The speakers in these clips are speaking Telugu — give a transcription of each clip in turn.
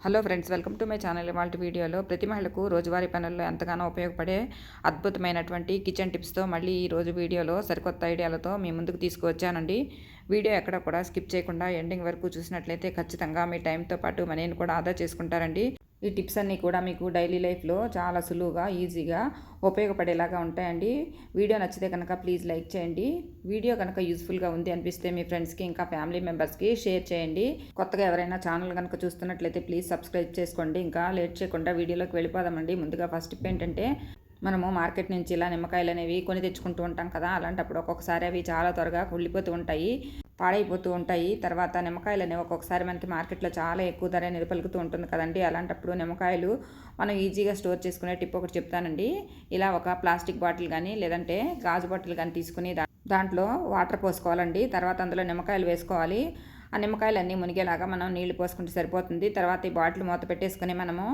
Hello friends welcome to my channel వాళ్ళ వీడియోలో ప్రతి మహిళకు రోజువారీ పనుల్లో ఎంతగానో ఉపయోగపడే అద్భుతమైనటువంటి కిచెన్ టిప్స్తో మళ్ళీ ఈ రోజు వీడియోలో సరికొత్త ఐడియాలతో మీ ముందుకు తీసుకువచ్చానండి. వీడియో ఎక్కడ కూడా స్కిప్ చేయకుండా ఎండింగ్ వరకు చూసినట్లయితే ఖచ్చితంగా మీ టైంతో పాటు మనీని కూడా ఆదా చేసుకుంటారండి. ఈ టిప్స్ అన్నీ కూడా మీకు డైలీ లైఫ్లో చాలా సులువుగా ఈజీగా ఉపయోగపడేలాగా ఉంటాయండి. వీడియో నచ్చితే కనుక ప్లీజ్ లైక్ చేయండి. వీడియో కనుక యూస్ఫుల్గా ఉంది అనిపిస్తే మీ ఫ్రెండ్స్కి ఇంకా ఫ్యామిలీ మెంబర్స్కి షేర్ చేయండి. కొత్తగా ఎవరైనా ఛానల్ కనుక చూస్తున్నట్లయితే ప్లీజ్ సబ్స్క్రైబ్ చేసుకోండి. ఇంకా లేట్ చేయకుండా వీడియోలోకి వెళ్ళిపోదామండి. ముందుగా ఫస్ట్ టిప్ ఏంటంటే మనము మార్కెట్ నుంచి ఇలా నిమ్మకాయలు అనేవి కొని తెచ్చుకుంటూ ఉంటాం కదా. అలాంటప్పుడు ఒక్కొక్కసారి అవి చాలా త్వరగా కుళ్ళిపోతూ ఉంటాయి. పాడైపోతూ ఉంటాయి. తర్వాత నిమ్మకాయలు అనేవి ఒక్కొక్కసారి మనకి మార్కెట్లో చాలా ఎక్కువ ధర అనేది పలుకుతూ ఉంటుంది కదండి. అలాంటప్పుడు నిమ్మకాయలు మనం ఈజీగా స్టోర్ చేసుకునే టిప్ ఒకటి చెప్తానండి. ఇలా ఒక ప్లాస్టిక్ బాటిల్ కానీ లేదంటే గాజు బాటిల్ కానీ తీసుకుని దాంట్లో వాటర్ పోసుకోవాలండి. తర్వాత అందులో నిమ్మకాయలు వేసుకోవాలి. ఆ నిమ్మకాయలు అన్నీ మునిగేలాగా మనం నీళ్ళు పోసుకుంటే సరిపోతుంది. తర్వాత ఈ బాటిల్ మూత పెట్టేసుకుని మనము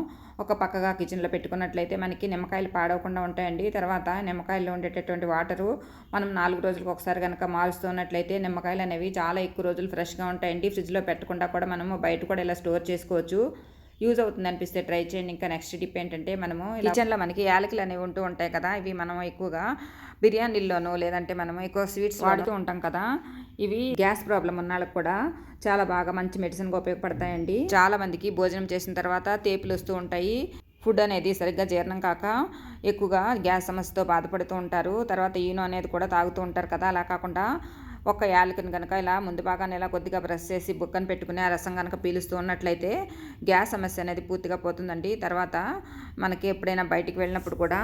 ఒక పక్కగా కిచెన్లో పెట్టుకున్నట్లయితే మనకి నిమ్మకాయలు పాడవకుండా ఉంటాయండి. తర్వాత నిమ్మకాయల్లో ఉండేటటువంటి వాటరు మనం నాలుగు రోజులకు ఒకసారి కనుక మారుస్తున్నట్లయితే నిమ్మకాయలు అనేవి చాలా ఎక్కువ రోజులు ఫ్రెష్గా ఉంటాయండి. ఫ్రిడ్జ్లో పెట్టకుండా కూడా మనము బయట కూడా ఇలా స్టోర్ చేసుకోవచ్చు. యూజ్ అవుతుంది అనిపిస్తే ట్రై చేయండి. ఇంకా నెక్స్ట్ టిప్ ఏంటంటే మనము కిచెన్లో మనకి యాలకులు అనేవి ఉంటూ ఉంటాయి కదా ఇవి మనం ఎక్కువగా బిర్యానీల్లోనూ లేదంటే మనం ఎక్కువ స్వీట్స్ వాడుతూ ఉంటాం కదా ఇవి గ్యాస్ ప్రాబ్లం ఉన్న వాళ్ళకి కూడా చాలా బాగా మంచి మెడిసిన్గా ఉపయోగపడతాయండి. చాలా మందికి భోజనం చేసిన తర్వాత తేపులు వస్తూ ఉంటాయి. ఫుడ్ అనేది సరిగ్గా జీర్ణం కాక ఎక్కువగా గ్యాస్ సమస్యతో బాధపడుతూ ఉంటారు. తర్వాత ఈనో అనేది కూడా తాగుతూ ఉంటారు కదా అలా కాకుండా ఒక యాలకుని కనుక ఇలా ముందు భాగాన్ని ఇలా కొద్దిగా బ్రష్ చేసి బుక్కను పెట్టుకుని ఆ రసం కనుక పీలుస్తూ ఉన్నట్లయితే గ్యాస్ సమస్య అనేది పూర్తిగా పోతుందండి. తర్వాత మనకి ఎప్పుడైనా బయటికి వెళ్ళినప్పుడు కూడా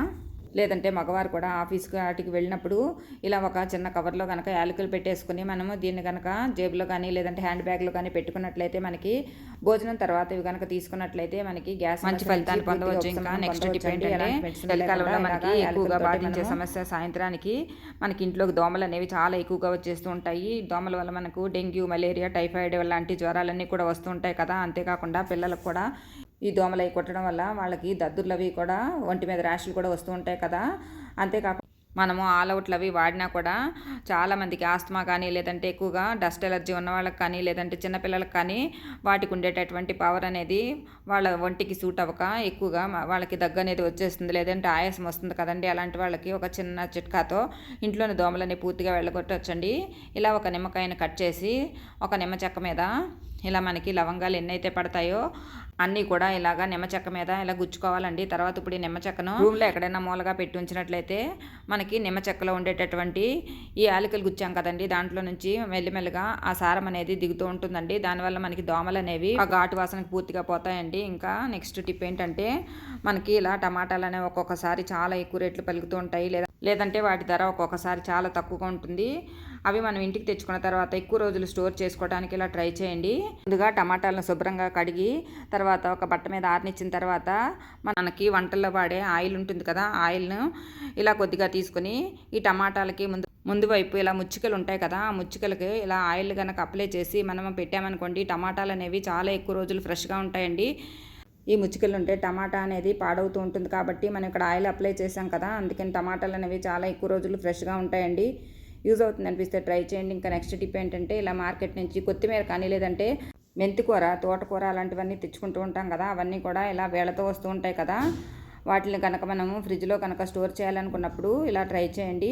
లేదంటే మగవారు కూడా ఆఫీస్కి వాటికి వెళ్ళినప్పుడు ఇలా ఒక చిన్న కవర్లో కనుక యాలకులు పెట్టేసుకుని మనము దీన్ని కనుక జేబులో కానీ లేదంటే హ్యాండ్ బ్యాగ్లో కానీ పెట్టుకున్నట్లయితే మనకి భోజనం తర్వాత ఇవి కనుక తీసుకున్నట్లయితే మనకి గ్యాస్ మంచి ఫలితాలు పొందవచ్చు. ఇంకా నెక్స్ట్ డిపెండ్ చలికాలంలో మనకి ఎక్కువగా బాధించే సమస్య సాయంత్రానికి మనకి ఇంట్లోకి దోమలు అనేవి చాలా ఎక్కువగా వచ్చేస్తూ ఉంటాయి. దోమల వల్ల మనకు డెంగ్యూ మలేరియా టైఫాయిడ్ లాంటి జ్వరాలన్నీ కూడా వస్తూ ఉంటాయి కదా. అంతేకాకుండా పిల్లలకు కూడా ఈ దోమలు అవి కొట్టడం వల్ల వాళ్ళకి దద్దుర్లు అవి కూడా ఒంటి మీద ర్యాషులు కూడా వస్తూ ఉంటాయి కదా. అంతేకాకుండా మనము ఆల్ అవుట్లు అవి వాడినా కూడా చాలామందికి ఆస్తమా కానీ లేదంటే ఎక్కువగా డస్ట్ ఎలర్జీ ఉన్న వాళ్ళకి కానీ లేదంటే చిన్నపిల్లలకు కానీ వాటికి ఉండేటటువంటి పవర్ అనేది వాళ్ళ ఒంటికి సూట్ అవ్వక ఎక్కువగా వాళ్ళకి దగ్గు అనేది వచ్చేస్తుంది లేదంటే ఆయాసం వస్తుంది కదండి. అలాంటి వాళ్ళకి ఒక చిన్న చిట్కాతో ఇంట్లోని దోమలని పూర్తిగా వెళ్ళగొట్టవచ్చండి ఇలా ఒక నిమ్మకాయని కట్ చేసి ఒక నిమ్మ చెక్క మీద ఇలా మనకి లవంగాలు ఎన్నైతే పడతాయో అన్నీ కూడా ఇలాగా నిమ్మ చెక్క మీద ఇలా గుచ్చుకోవాలండి. తర్వాత ఇప్పుడు ఈ నిమ్మ చెక్కను రూమ్లో ఎక్కడైనా మూలగా పెట్టి ఉంచినట్లయితే మనకి నిమ్మ చెక్కలో ఉండేటటువంటి ఈ యాలకులు గుచ్చాం కదండి. దాంట్లో నుంచి మెల్లిమెల్లిగా ఆ సారం అనేది దిగుతూ ఉంటుందండి. దానివల్ల మనకి దోమలు అనేవి ఆ ఘాటు వాసనకి పూర్తిగా పోతాయండి. ఇంకా నెక్స్ట్ టిప్ ఏంటంటే మనకి ఇలా టమాటాలు అనేవి ఒక్కొక్కసారి చాలా ఎక్కువ రేట్లు పలుకుతూ ఉంటాయి. లేదా లేదంటే వాటి ధర ఒక్కొక్కసారి చాలా తక్కువగా ఉంటుంది. అవి మనం ఇంటికి తెచ్చుకున్న తర్వాత ఎక్కువ రోజులు స్టోర్ చేసుకోవడానికి ఇలా ట్రై చేయండి. ముందుగా టమాటాలను శుభ్రంగా కడిగి తర్వాత ఒక బట్ట మీద ఆరినిచ్చిన తర్వాత మనకి వంటల్లో వాడే ఆయిల్ ఉంటుంది కదా ఆయిల్ను ఇలా కొద్దిగా తీసుకొని ఈ టమాటాలకి ముందు ముందు వైపు ఇలా ముచ్చికలు ఉంటాయి కదా ఆ ముచ్చికలకి ఇలా ఆయిల్ కనుక అప్లై చేసి మనం పెట్టామనుకోండి టమాటాలు అనేవి చాలా ఎక్కువ రోజులు ఫ్రెష్గా ఉంటాయండి. ఈ ముచ్చికలు ఉంటే టమాటా అనేది పాడవుతూ ఉంటుంది కాబట్టి మనం ఇక్కడ ఆయిల్ అప్లై చేసాం కదా అందుకని టమాటాలు అనేవి చాలా ఎక్కువ రోజులు ఫ్రెష్గా ఉంటాయండి. యూజ్ అవుతుంది అనిపిస్తే ట్రై చేయండి. ఇంకా నెక్స్ట్ టిప్ ఏంటంటే ఇలా మార్కెట్ నుంచి కొత్తిమీర కానీ లేదంటే మెంతికూర తోటకూర అలాంటివన్నీ తెచ్చుకుంటూ ఉంటాం కదా అవన్నీ కూడా ఇలా వేళతో వస్తూ ఉంటాయి కదా. వాటిని కనుక మనము ఫ్రిడ్జ్లో కనుక స్టోర్ చేయాలనుకున్నప్పుడు ఇలా ట్రై చేయండి.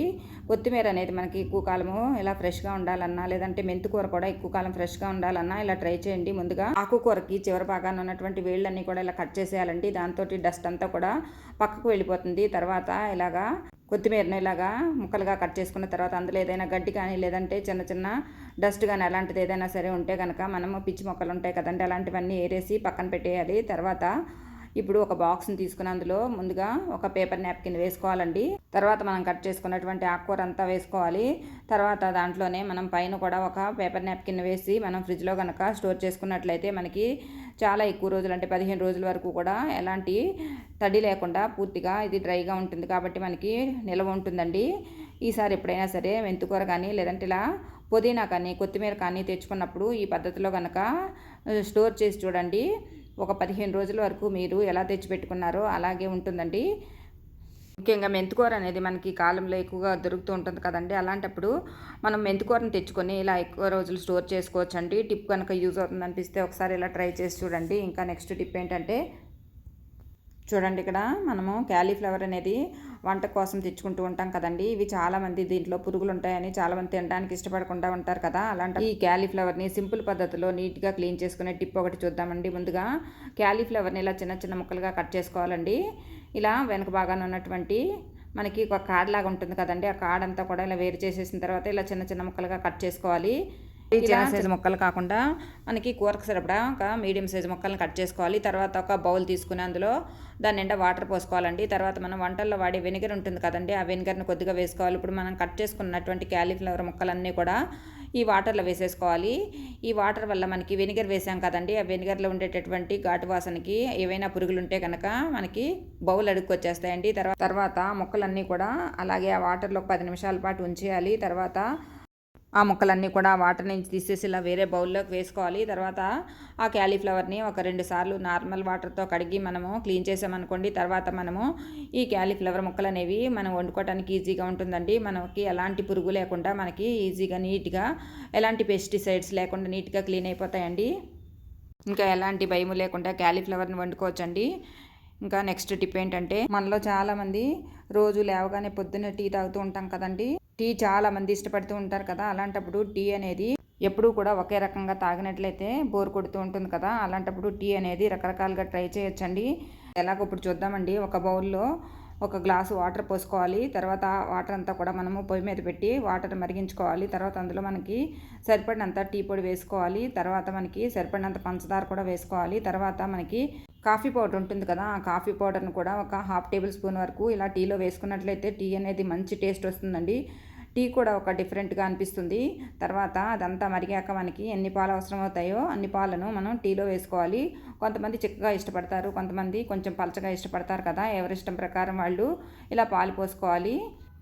కొత్తిమీర అనేది మనకి ఎక్కువ కాలము ఇలా ఫ్రెష్గా ఉండాలన్నా లేదంటే మెంతికూర కూడా ఎక్కువ కాలం ఫ్రెష్గా ఉండాలన్నా ఇలా ట్రై చేయండి. ముందుగా ఆకుకూరకి చివరి భాగాన ఉన్నటువంటి వేళ్ళన్నీ కూడా ఇలా కట్ చేసేయాలండి. దాంతో డస్ట్ అంతా కూడా పక్కకు వెళ్ళిపోతుంది. తర్వాత ఇలాగా కొత్తిమీరను ఇలాగా ముక్కలుగా కట్ చేసుకున్న తర్వాత అందులో ఏదైనా గడ్డి కానీ లేదంటే చిన్న చిన్న డస్ట్ కానీ అలాంటిది ఏదైనా సరే ఉంటే కనుక మనము పిచ్చి మొక్కలు ఉంటాయి కదండి అలాంటివన్నీ ఏరేసి పక్కన పెట్టేయాలి. తర్వాత ఇప్పుడు ఒక బాక్స్ని తీసుకుని అందులో ముందుగా ఒక పేపర్ నాప్కిన్ వేసుకోవాలండి. తర్వాత మనం కట్ చేసుకున్నటువంటి ఆకుకూర అంతా వేసుకోవాలి. తర్వాత దాంట్లోనే మనం పైన కూడా ఒక పేపర్ నాప్కిన్ వేసి మనం ఫ్రిడ్జ్లో కనుక స్టోర్ చేసుకున్నట్లయితే మనకి చాలా ఎక్కువ రోజులు అంటే పదిహేను రోజుల వరకు కూడా ఎలాంటి తడి లేకుండా పూర్తిగా ఇది డ్రైగా ఉంటుంది. కాబట్టి మనకి నిల్వ ఉంటుందండి. ఈసారి ఎప్పుడైనా సరే మెంతుకూర కానీ లేదంటే ఇలా పుదీనా కానీ కొత్తిమీర కానీ తెచ్చుకున్నప్పుడు ఈ పద్ధతిలో కనుక స్టోర్ చేసి చూడండి. ఒక పదిహేను రోజుల వరకు మీరు ఎలా తెచ్చిపెట్టుకున్నారో అలాగే ఉంటుందండి. ముఖ్యంగా మెంతికూర అనేది మనకి కాలంలో ఎక్కువగా దొరుకుతూ ఉంటుంది కదండి. అలాంటప్పుడు మనం మెంతికూరను తెచ్చుకొని ఇలా ఎక్కువ రోజులు స్టోర్ చేసుకోవచ్చు అండి టిప్ కనుక యూజ్ అవుతుంది అనిపిస్తే ఒకసారి ఇలా ట్రై చేసి చూడండి. ఇంకా నెక్స్ట్ టిప్ ఏంటంటే చూడండి ఇక్కడ మనము క్యాలీఫ్లవర్ అనేది వంట కోసం తెచ్చుకుంటూ ఉంటాం కదండి. ఇవి చాలామంది దీంట్లో పురుగులు ఉంటాయని చాలామంది తినడానికి ఇష్టపడకుండా ఉంటారు కదా. అలాంటి ఈ క్యాలీఫ్లవర్ని సింపుల్ పద్ధతిలో నీట్గా క్లీన్ చేసుకునే టిప్ ఒకటి చూద్దామండి. ముందుగా క్యాలీఫ్లవర్ని ఇలా చిన్న చిన్న ముక్కలుగా కట్ చేసుకోవాలండి. ఇలా వెనక భాగాన ఉన్నటువంటి మనకి ఒక కార్డ్ లాగా ఉంటుంది కదండి. ఆ కార్డ్ అంతా కూడా ఇలా వేరు చేసేసిన తర్వాత ఇలా చిన్న చిన్న ముక్కలుగా కట్ చేసుకోవాలి. చిన్న సైజు ముక్కలు కాకుండా మనకి కూరకు సరిపడా ఒక మీడియం సైజు ముక్కలను కట్ చేసుకోవాలి. తర్వాత ఒక బౌల్ తీసుకుని అందులో దాని నిండా వాటర్ పోసుకోవాలండి. తర్వాత మనం వంటల్లో వాడే వెనిగర్ ఉంటుంది కదండి ఆ వెనిగర్ని కొద్దిగా వేసుకోవాలి. ఇప్పుడు మనం కట్ చేసుకున్నటువంటి క్యాలీఫ్లవర్ ముక్కలన్నీ కూడా ఈ వాటర్లో వేసేసుకోవాలి. ఈ వాటర్ వల్ల మనకి వెనిగర్ వేసాం కదండి ఆ వెనిగర్లో ఉండేటటువంటి ఘాటు వాసనకి ఏవైనా పురుగులు ఉంటే కనుక మనకి బౌల్ అడుక్కు వచ్చేస్తాయండి. తర్వాత తర్వాత ముక్కలన్నీ కూడా అలాగే ఆ వాటర్లో పది నిమిషాల పాటు ఉంచేయాలి. తర్వాత ఆ ముక్కలన్నీ కూడా వాటర్ నుంచి తీసేసి ఇలా వేరే బౌల్లోకి వేసుకోవాలి. తర్వాత ఆ క్యాలీఫ్లవర్ని ఒక రెండు సార్లు నార్మల్ వాటర్తో కడిగి మనము క్లీన్ చేసామనుకోండి తర్వాత మనము ఈ క్యాలీఫ్లవర్ ముక్కలు అనేవి మనం వండుకోవడానికి ఈజీగా ఉంటుందండి. మనకి ఎలాంటి పురుగు లేకుండా మనకి ఈజీగా నీట్గా ఎలాంటి పెస్టిసైడ్స్ లేకుండా నీట్గా క్లీన్ అయిపోతాయండి. ఇంకా ఎలాంటి భయము లేకుండా క్యాలీఫ్లవర్ని వండుకోవచ్చండి. ఇంకా నెక్స్ట్ టిప్ ఏంటంటే మనలో చాలామంది రోజు లేవగానే పొద్దున్న టీ తాగుతూ ఉంటాం కదండి. టీ చాలా మంది ఇష్టపడుతూ ఉంటారు కదా అలాంటప్పుడు టీ అనేది ఎప్పుడూ కూడా ఒకే రకంగా తాగినట్లయితే బోర్ కొడుతూ ఉంటుంది కదా అలాంటప్పుడు టీ అనేది రకరకాలుగా ట్రై చేయొచ్చండి. ఎలాగో ఇప్పుడు చూద్దామండి ఒక బౌల్లో ఒక గ్లాసు వాటర్ పోసుకోవాలి తర్వాత వాటర్ అంతా కూడా మనము పొయ్యి మీద పెట్టి వాటర్ మరిగించుకోవాలి తర్వాత అందులో మనకి సరిపడినంత టీ పొడి వేసుకోవాలి తర్వాత మనకి సరిపడినంత పంచదార కూడా వేసుకోవాలి తర్వాత మనకి కాఫీ పౌడర్ ఉంటుంది కదా ఆ కాఫీ పౌడర్ని కూడా ఒక హాఫ్ టేబుల్ స్పూన్ వరకు ఇలా టీలో వేసుకున్నట్లయితే టీ అనేది మంచి టేస్ట్ వస్తుందండి. టీ కూడా ఒక డిఫరెంట్గా అనిపిస్తుంది. తర్వాత అదంతా మరిగాక మనకి ఎన్ని పాలు అవసరం అవుతాయో అన్ని పాలను మనం టీలో వేసుకోవాలి. కొంతమంది చిక్కగా ఇష్టపడతారు కొంతమంది కొంచెం పలచగా ఇష్టపడతారు కదా ఎవరి ఇష్టం ప్రకారం వాళ్ళు ఇలా పాలు పోసుకోవాలి.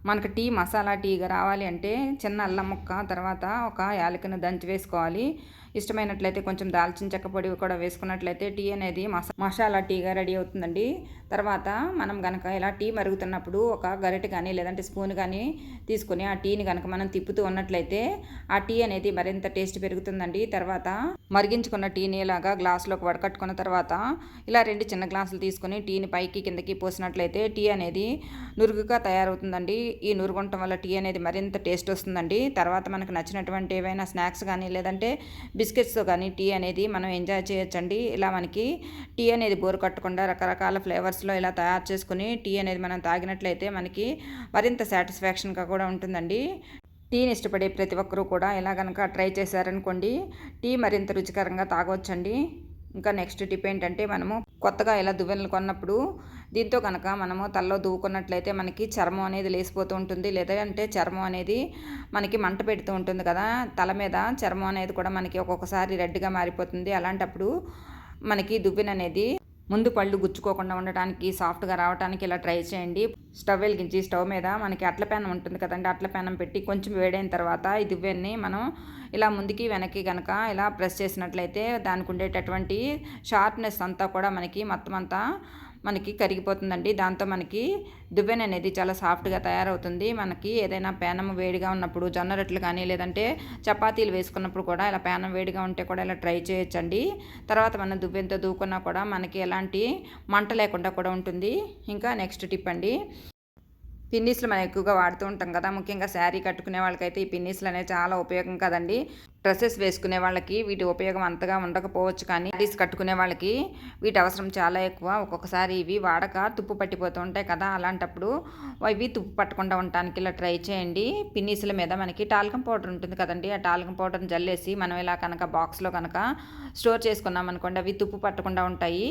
మనకు టీ మసాలా టీగా రావాలి అంటే చిన్న అల్లం ముక్క తర్వాత ఒక యాలకను దంచి వేసుకోవాలి. ఇష్టమైనట్లయితే కొంచెం దాల్చిన చెక్క పొడి కూడా వేసుకున్నట్లయితే టీ అనేది మసా మసాలా టీగా రెడీ అవుతుందండి. తర్వాత మనం కనుక ఇలా టీ మరుగుతున్నప్పుడు ఒక గరిటె కానీ లేదంటే స్పూన్ కానీ తీసుకొని ఆ టీని కనుక మనం తిప్పుతూ ఉన్నట్లయితే ఆ టీ అనేది మరింత టేస్ట్ పెరుగుతుందండి. తర్వాత మరిగించుకున్న టీని ఇలాగా గ్లాసులోకి వడకట్టుకున్న తర్వాత ఇలా రెండు చిన్న గ్లాసులు తీసుకొని టీని పైకి కిందకి పోసినట్లయితే టీ అనేది నురుగుగా తయారవుతుందండి. ఈ నురుగుంటం వల్ల టీ అనేది మరింత టేస్ట్ వస్తుందండి. తర్వాత మనకు నచ్చినటువంటి ఏవైనా స్నాక్స్ కానీ లేదంటే బిస్కెట్స్తో కానీ టీ అనేది మనం ఎంజాయ్ చేయొచ్చండి. ఇలా మనకి టీ అనేది బోరు కట్టకుండా రకరకాల ఫ్లేవర్స్లో ఇలా తయారు చేసుకుని టీ అనేది మనం తాగినట్లయితే మనకి మరింత సాటిస్ఫాక్షన్గా కూడా ఉంటుందండి. టీని ఇష్టపడే ప్రతి ఒక్కరూ కూడా ఇలా కనుక ట్రై చేశారనుకోండి టీ మరింత రుచికరంగా తాగవచ్చండి ఇంకా నెక్స్ట్ టిప్ ఏంటంటే మనము కొత్తగా ఇలా దువ్వెనలు కొన్నప్పుడు దీంతో కనుక మనము తలలో దువ్వుకున్నట్లయితే మనకి చర్మం అనేది లేసిపోతూ ఉంటుంది. లేదంటే చర్మం అనేది మనకి మంట పెడుతూ ఉంటుంది కదా తల మీద చర్మం అనేది కూడా మనకి ఒక్కొక్కసారి రెడ్గా మారిపోతుంది. అలాంటప్పుడు మనకి దువ్వెన అనేది ముందు పళ్ళు గుచ్చుకోకుండా ఉండటానికి సాఫ్ట్గా రావడానికి ఇలా ట్రై చేయండి. స్టవ్ వెలిగించి స్టవ్ మీద మనకి అట్ల పెనం ఉంటుంది కదండి అట్ల పెనం పెట్టి కొంచెం వేడైన తర్వాత ఈ మనం ఇలా ముందుకి వెనక్కి కనుక ఇలా ప్రెస్ చేసినట్లయితే దానికి ఉండేటటువంటి షార్ప్నెస్ అంతా కూడా మనకి మొత్తం అంతా మనకి కరిగిపోతుందండి. దాంతో మనకి దువ్వెన అనేది చాలా సాఫ్ట్గా తయారవుతుంది. మనకి ఏదైనా పేనం వేడిగా ఉన్నప్పుడు జొన్న రొట్టెలు కానీ లేదంటే చపాతీలు వేసుకున్నప్పుడు కూడా ఇలా పేనం వేడిగా ఉంటే కూడా ఇలా ట్రై చేయొచ్చండి. తర్వాత మనం దువ్వెనతో దూకున్నా కూడా మనకి ఎలాంటి మంట లేకుండా కూడా ఉంటుంది. ఇంకా నెక్స్ట్ టిప్ అండి. పిన్నీస్లు మనం ఎక్కువగా వాడుతూ ఉంటాం కదా. ముఖ్యంగా శారీ కట్టుకునే వాళ్ళకైతే ఈ పిన్నీస్లు అనేవి చాలా ఉపయోగం కదండి. డ్రెస్సెస్ వేసుకునే వాళ్ళకి వీటి ఉపయోగం అంతగా ఉండకపోవచ్చు కానీ శారీస్ కట్టుకునే వాళ్ళకి వీటి అవసరం చాలా ఎక్కువ. ఒక్కొక్కసారి ఇవి వాడక తుప్పు పట్టిపోతూ ఉంటాయి కదా. అలాంటప్పుడు ఇవి తుప్పు పట్టకుండా ఉండటానికి ఇలా ట్రై చేయండి. పిన్నీసుల మీద మనకి టాల్కం పౌడర్ ఉంటుంది కదండి. ఆ టాల్కం పౌడర్ని జల్లేసి మనం ఇలా కనుక బాక్స్లో కనుక స్టోర్ చేసుకున్నాం అనుకోండి అవి తుప్పు పట్టకుండా ఉంటాయి.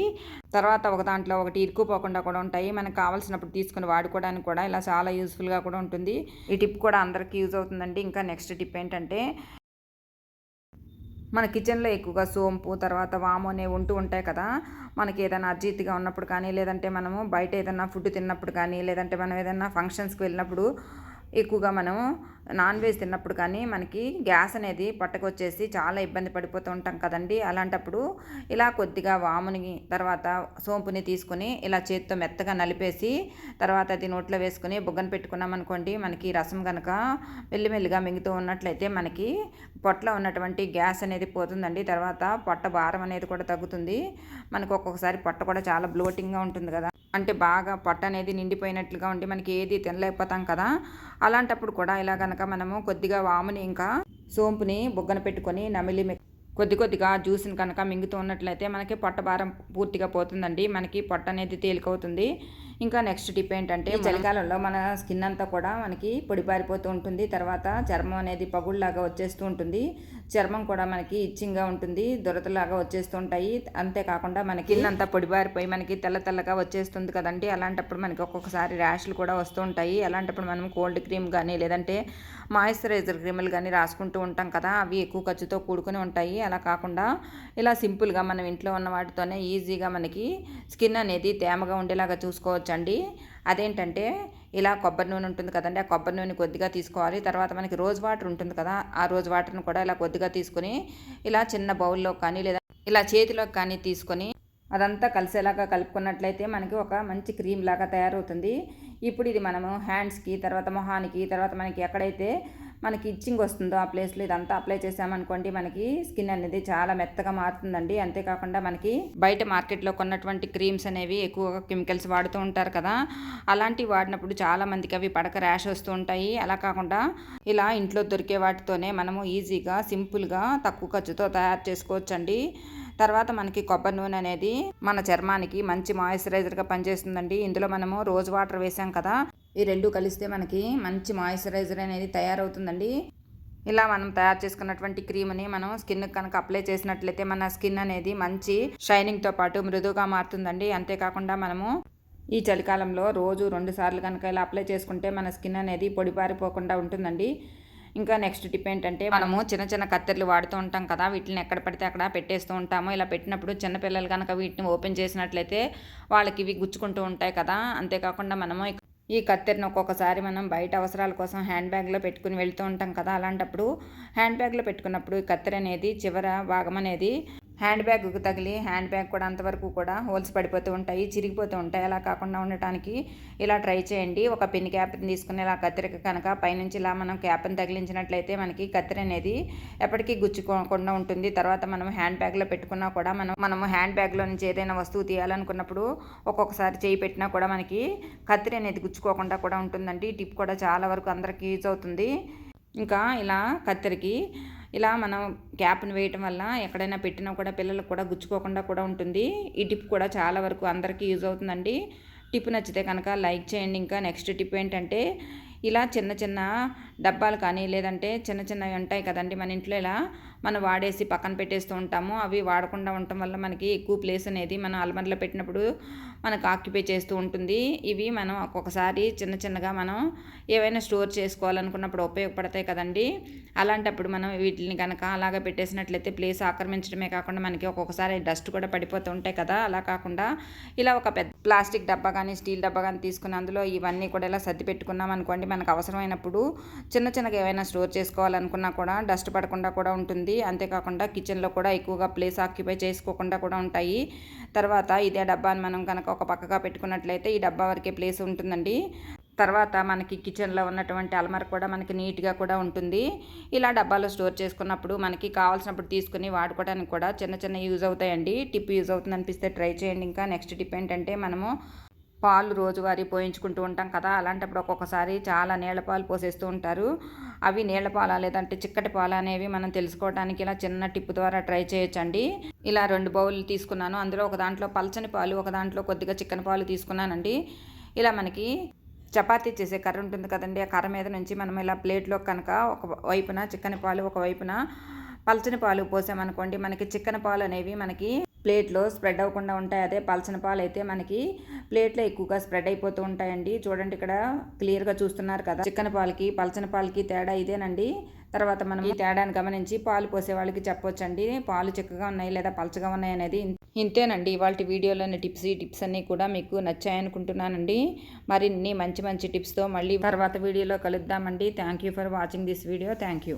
తర్వాత ఒక దాంట్లో ఒకటి ఇరుక్కుపోకుండా కూడా ఉంటాయి. మనకు కావాల్సినప్పుడు తీసుకుని వాడుకోవడానికి కూడా ఇలా చాలా యూస్ఫుల్గా కూడా ఉంటుంది. ఈ టిప్ కూడా అందరికీ యూజ్ అవుతుందండి. ఇంకా నెక్స్ట్ టిప్ ఏంటంటే మన కిచెన్లో ఎక్కువగా సోంపు తర్వాత వాము అనేవి ఉంటూ ఉంటాయి కదా. మనకి ఏదైనా అజీతిగా ఉన్నప్పుడు కానీ లేదంటే మనము బయట ఏదైనా ఫుడ్ తిన్నప్పుడు కానీ లేదంటే మనం ఏదైనా ఫంక్షన్స్కి వెళ్ళినప్పుడు ఎక్కువగా మనం నాన్ వెజ్ తిన్నప్పుడు కానీ మనకి గ్యాస్ అనేది పట్టకొచ్చేసి చాలా ఇబ్బంది పడిపోతూ ఉంటాం కదండి. అలాంటప్పుడు ఇలా కొద్దిగా వాముని తర్వాత సోంపుని తీసుకుని ఇలా చేతితో మెత్తగా నలిపేసి తర్వాత అది నోట్లో వేసుకుని బుగ్గన పెట్టుకున్నాం అనుకోండి మనకి రసం కనుక మెల్లిమెల్లిగా మింగుతూ ఉన్నట్లయితే మనకి పొట్టలో ఉన్నటువంటి గ్యాస్ అనేది పోతుందండి. తర్వాత పొట్ట భారం అనేది కూడా తగ్గుతుంది. మనకు ఒక్కొక్కసారి పొట్ట కూడా చాలా బ్లోటింగ్గా ఉంటుంది కదా. అంటే బాగా పొట్ట అనేది నిండిపోయినట్లుగా ఉండి మనకి ఏది తినలేకపోతాం కదా. అలాంటప్పుడు కూడా ఇలా కనుక మనము కొద్దిగా వాముని ఇంకా సోంపుని బుగ్గన పెట్టుకొని నమిలి కొద్ది కొద్దిగా జ్యూస్ని కనుక మింగుతూ ఉన్నట్లయితే మనకి పొట్ట భారం పూర్తిగా పోతుందండి. మనకి పొట్ట అనేది తేలికవుతుంది. ఇంకా నెక్స్ట్ టిప్ ఏంటంటే చలికాలంలో మన స్కిన్ అంతా కూడా మనకి పొడిపారిపోతూ ఉంటుంది. తర్వాత చర్మం అనేది పగుళ్ళలాగా వచ్చేస్తూ ఉంటుంది. చర్మం కూడా మనకి ఇచ్చింగ్గా ఉంటుంది. దురతలాగా వచ్చేస్తూ ఉంటాయి. అంతేకాకుండా మనకి అంతా పొడిబారిపోయి మనకి తెల్ల తెల్లగా వచ్చేస్తుంది కదండి. అలాంటప్పుడు మనకి ఒక్కొక్కసారి ర్యాష్లు కూడా వస్తూ ఉంటాయి. అలాంటప్పుడు మనం కోల్డ్ క్రీమ్ కానీ లేదంటే మాయిశ్చరైజర్ క్రీములు కానీ రాసుకుంటూ ఉంటాం కదా. అవి ఎక్కువ ఖర్చుతో కూడుకుని ఉంటాయి. అలా కాకుండా ఇలా సింపుల్గా మనం ఇంట్లో ఉన్న వాటితోనే ఈజీగా మనకి స్కిన్ అనేది తేమగా ఉండేలాగా చూసుకోవచ్చండి. అదేంటంటే ఇలా కొబ్బరి నూనె ఉంటుంది కదండి ఆ కొబ్బరి నూనె కొద్దిగా తీసుకోవాలి. తర్వాత మనకి రోజ్ వాటర్ ఉంటుంది కదా ఆ రోజ్ వాటర్ని కూడా ఇలా కొద్దిగా తీసుకొని ఇలా చిన్న బౌల్లో కానీ లేదా ఇలా చేతిలోకి కానీ తీసుకొని అదంతా కలిసేలాగా కలుపుకున్నట్లయితే మనకి ఒక మంచి క్రీమ్ లాగా తయారవుతుంది. ఇప్పుడు ఇది మనము హ్యాండ్స్కి తర్వాత మొహానికి తర్వాత మనకి ఎక్కడైతే మనకి ఇచ్చింగ్ వస్తుందో ఆ ప్లేస్లో ఇదంతా అప్లై చేసామనుకోండి మనకి స్కిన్ అనేది చాలా మెత్తగా మారుతుందండి. అంతేకాకుండా మనకి బయట మార్కెట్లో కొన్నటువంటి క్రీమ్స్ అనేవి ఎక్కువగా కెమికల్స్ వాడుతూ ఉంటారు కదా. అలాంటివి వాడినప్పుడు చాలా మందికి అవి పడక ర్యాష్ వస్తూ ఉంటాయి. అలా కాకుండా ఇలా ఇంట్లో దొరికే వాటితోనే మనము ఈజీగా సింపుల్గా తక్కువ ఖర్చుతో తయారు చేసుకోవచ్చండి. తర్వాత మనకి కొబ్బరి నూనె అనేది మన చర్మానికి మంచి మాయిశ్చరైజర్గా పనిచేస్తుందండి. ఇందులో మనము రోజు వాటర్ వేసాం కదా. ఈ రెండు కలిస్తే మనకి మంచి మాయిశ్చరైజర్ అనేది తయారవుతుందండి. ఇలా మనం తయారు చేసుకున్నటువంటి క్రీమ్ని మనం స్కిన్ కనుక అప్లై చేసినట్లయితే మన స్కిన్ అనేది మంచి షైనింగ్తో పాటు మృదువుగా మారుతుందండి. అంతేకాకుండా మనము ఈ చలికాలంలో రోజు రెండు సార్లు కనుక ఇలా అప్లై చేసుకుంటే మన స్కిన్ అనేది పొడిపారిపోకుండా ఉంటుందండి. ఇంకా నెక్స్ట్ టిప్ ఏంటంటే మనము చిన్న చిన్న కత్తెరలు వాడుతూ ఉంటాం కదా వీటిని ఎక్కడ పడితే అక్కడ పెట్టేస్తూ ఉంటాము. ఇలా పెట్టినప్పుడు చిన్నపిల్లలు కనుక వీటిని ఓపెన్ చేసినట్లయితే వాళ్ళకి ఇవి గుచ్చుకుంటూ ఉంటాయి కదా అంతేకాకుండా మనము ఈ కత్తెరను ఒక్కొక్కసారి మనం బయట అవసరాల కోసం హ్యాండ్ బ్యాగ్లో పెట్టుకుని వెళ్తూ ఉంటాం కదా అలాంటప్పుడు హ్యాండ్ బ్యాగ్లో పెట్టుకున్నప్పుడు ఈ కత్తెర అనేది చివర భాగం అనేది హ్యాండ్ బ్యాగ్కు తగిలి హ్యాండ్ బ్యాగ్ కూడా అంతవరకు కూడా హోల్స్ పడిపోతూ ఉంటాయి చిరిగిపోతూ ఉంటాయి. అలా కాకుండా ఉండటానికి ఇలా ట్రై చేయండి. ఒక పెన్ క్యాప్ని తీసుకుని ఇలా కత్తిరిక కనుక పైనుంచి ఇలా మనం క్యాప్ని తగిలించినట్లయితే మనకి కత్తిరి అనేది ఎప్పటికీ గుచ్చుకోకుండా ఉంటుంది. తర్వాత మనం హ్యాండ్ బ్యాగ్లో పెట్టుకున్నా కూడా మనం మనము హ్యాండ్ బ్యాగ్లో నుంచి ఏదైనా వస్తువు తీయాలనుకున్నప్పుడు ఒక్కొక్కసారి చేయి పెట్టినా కూడా మనకి కత్తిరి అనేది గుచ్చుకోకుండా కూడా ఉంటుందండి. టిప్ కూడా చాలా వరకు అందరికీ యూజ్ అవుతుంది. ఇంకా ఇలా కత్తిరికి ఇలా మనం క్యాప్ని వేయటం వల్ల ఎక్కడైనా పెట్టినా కూడా పిల్లలకు కూడా గుచ్చుకోకుండా కూడా ఉంటుంది. ఈ టిప్ కూడా చాలా వరకు అందరికీ యూజ్ అవుతుందండి. టిప్ నచ్చితే కనుక లైక్ చేయండి. ఇంకా నెక్స్ట్ టిప్ ఏంటంటే ఇలా చిన్న చిన్న డబ్బాలు కానీ లేదంటే చిన్న చిన్నవి ఉంటాయి కదండి మన ఇంట్లో ఇలా మనం వాడేసి పక్కన పెట్టేస్తూ ఉంటాము. అవి వాడకుండా ఉండటం వల్ల మనకి ఎక్కువ ప్లేస్ అనేది మనం అల్మర్లో పెట్టినప్పుడు మనకు ఆక్యుపై చేస్తూ ఉంటుంది. ఇవి మనం ఒక్కొక్కసారి చిన్న చిన్నగా మనం ఏవైనా స్టోర్ చేసుకోవాలనుకున్నప్పుడు ఉపయోగపడతాయి కదండి. అలాంటప్పుడు మనం వీటిని కనుక అలాగ పెట్టేసినట్లయితే ప్లేస్ ఆక్రమించడమే కాకుండా మనకి ఒక్కొక్కసారి డస్ట్ కూడా పడిపోతూ ఉంటాయి కదా. అలా కాకుండా ఇలా ఒక పెద్ద ప్లాస్టిక్ డబ్బా కానీ స్టీల్ డబ్బా కానీ తీసుకుని అందులో ఇవన్నీ కూడా ఇలా సర్ది పెట్టుకున్నాం అనుకోండి మనకు అవసరమైనప్పుడు చిన్న చిన్నగా ఏవైనా స్టోర్ చేసుకోవాలనుకున్నా కూడా డస్ట్ పడకుండా కూడా ఉంటుంది. అంతేకాకుండా కిచెన్లో కూడా ఎక్కువగా ప్లేస్ ఆక్యుపై చేసుకోకుండా కూడా ఉంటాయి. తర్వాత ఇదే డబ్బాని మనం కనుక ఒక పక్కగా పెట్టుకున్నట్లయితే ఈ డబ్బా వరకే ప్లేస్ ఉంటుందండి. తర్వాత మనకి కిచెన్లో ఉన్నటువంటి అలమర కూడా మనకి నీట్గా కూడా ఉంటుంది. ఇలా డబ్బాలో స్టోర్ చేసుకున్నప్పుడు మనకి కావాల్సినప్పుడు తీసుకుని వాడుకోవడానికి కూడా చిన్న చిన్న యూజ్ అవుతాయండి. టిప్ యూజ్ అవుతుంది అనిపిస్తే ట్రై చేయండి. ఇంకా నెక్స్ట్ టిప్ ఏంటంటే మనము పాలు రోజువారీ పోయించుకుంటూ ఉంటాం కదా అలాంటప్పుడు ఒక్కొక్కసారి చాలా నీళ్ళ పాలు పోసేస్తూ ఉంటారు. అవి నీళ్ళ పాల లేదంటే చిక్కటి పాలు అనేవి మనం తెలుసుకోవడానికి ఇలా చిన్న టిప్ ద్వారా ట్రై చేయొచ్చండి. ఇలా రెండు బౌల్ తీసుకున్నాను. అందులో ఒక దాంట్లో పల్చని పాలు ఒక దాంట్లో కొద్దిగా చిక్కని పాలు తీసుకున్నానండి. ఇలా మనకి చపాతీ చేసే కర్ర ఉంటుంది కదండి ఆ కర్ర మీద నుంచి మనం ఇలా ప్లేట్లో కనుక ఒక వైపున చిక్కని పాలు ఒక వైపున పల్చని పాలు పోసామనుకోండి మనకి చిక్కని పాలు అనేవి మనకి ప్లేట్లో స్ప్రెడ్ అవ్వకుండా ఉంటాయి. అదే పలచన పాలు అయితే మనకి ప్లేట్లో ఎక్కువగా స్ప్రెడ్ అయిపోతూ ఉంటాయండి. చూడండి ఇక్కడ క్లియర్గా చూస్తున్నారు కదా. చికెన్ పాలకి పలచన పాలకి తేడా ఇదేనండి. తర్వాత మనం ఈ తేడాను గమనించి పాలు పోసే వాళ్ళకి చెప్పొచ్చండి. పాలు చిక్కగా ఉన్నాయి లేదా పలచగా ఉన్నాయి అనేది ఇంతేనండి. ఇవాళ వీడియోలోని టిప్స్ ఈ టిప్స్ అన్నీ కూడా మీకు నచ్చాయనుకుంటున్నానండి మరిన్ని మంచి మంచి టిప్స్తో మళ్ళీ తర్వాత వీడియోలో కలుద్దామండి. Thank you for watching this video. Thank you